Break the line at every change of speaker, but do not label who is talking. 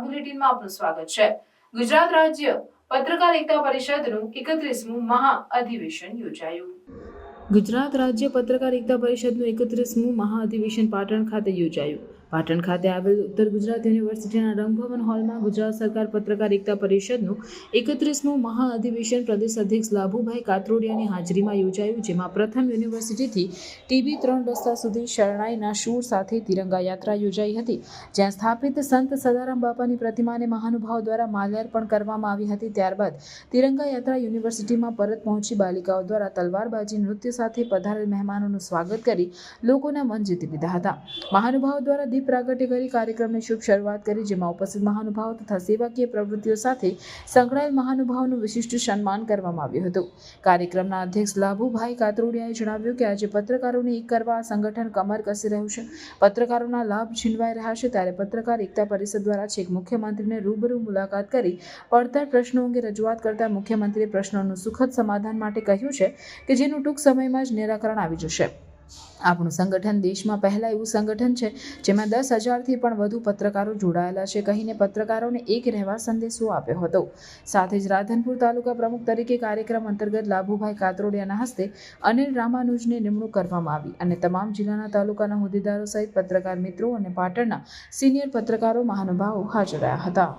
બુલેટિનમાં આપનું સ્વાગત છે. ગુજરાત રાજ્ય પત્રકાર એકતા પરિષદનું એકત્રીસમું મહા અધિવેશન યોજાયું. ગુજરાત રાજ્ય પત્રકાર એકતા પરિષદનું એકત્રીસમું મહા અધિવેશન પાટણ ખાતે યોજાયું. પાટણ ખાતે આવેલ ઉત્તર ગુજરાત યુનિવર્સિટીના રંગભવન હોલમાં ગુજરાત સરકાર પત્રકાર એકતા પરિષદનું એકત્રીસમું મહાઅધિવેશન પ્રદેશ અધ્યક્ષ લાભુભાઈ કાતરોડિયાની હાજરીમાં યોજાયું, જેમાં પ્રથમ યુનિવર્સિટીથી ટીબી ત્રણ રસ્તા સુધી શરણાઈના શૂર સાથે તિરંગા યાત્રા યોજાઈ હતી, જ્યાં સ્થાપિત સંત સદારામ બાપાની પ્રતિમાને મહાનુભાવ દ્વારા માલ્યાર્પણ કરવામાં આવી હતી. ત્યારબાદ તિરંગા યાત્રા યુનિવર્સિટીમાં પરત પહોંચી બાલિકાઓ દ્વારા તલવારબાજી, નૃત્ય સાથે પધારેલ મહેમાનોનું સ્વાગત કરી લોકોના મન જીતી લીધા હતા. મહાનુભાવ દ્વારા દીપ પ્રાગટ્ય કરી કાર્યક્રમની શુભ શરૂઆત કરી, જેમાં ઉપસ્થિત મહાનુભાવ તથા સેવાકીય પ્રવૃત્તિઓ સાથે સંકળાયેલ મહાનુભાવનું વિશિષ્ટ સન્માન કરવામાં આવ્યું હતું. કાર્યક્રમના અધ્યક્ષ લાભુભાઈ કાતરોડિયાએ જણાવ્યું કે આજે પત્રકારોને એક કરવા સંગઠન કમર કસી રહ્યું છે. પત્રકારોના લાભ છીનવાઈ રહ્યા છે, ત્યારે પત્રકાર એકતા પરિષદ દ્વારા છેક મુખ્યમંત્રીને રૂબરૂ મુલાકાત કરી પડતર પ્રશ્નો અંગે રજૂઆત કરતા મુખ્યમંત્રીએ પ્રશ્નોનું સુખદ સમાધાન માટે કહ્યું છે કે જેનું ટૂંક સમયમાં જ નિરાકરણ આવી જશે. આપણું સંગઠન દેશમાં પહેલાં એવું સંગઠન છે, જેમાં દસ હજારથી પણ વધુ પત્રકારો જોડાયેલા છે, કહીને પત્રકારોને એક રહેવા સંદેશો આપ્યો હતો. સાથે જ રાધનપુર તાલુકા પ્રમુખ તરીકે કાર્યક્રમ અંતર્ગત લાભુભાઈ કાતરોડિયાના હસ્તે અનિલ રામાનુજને નિમણૂક કરવામાં આવી અને તમામ જિલ્લાના તાલુકાના હોદ્દેદારો સહિત પત્રકાર મિત્રો અને પાટણના સિનિયર પત્રકારો મહાનુભાવો હાજર રહ્યા હતા.